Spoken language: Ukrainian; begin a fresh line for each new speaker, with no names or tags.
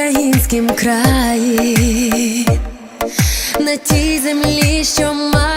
українськім краї, на тій землі, що має.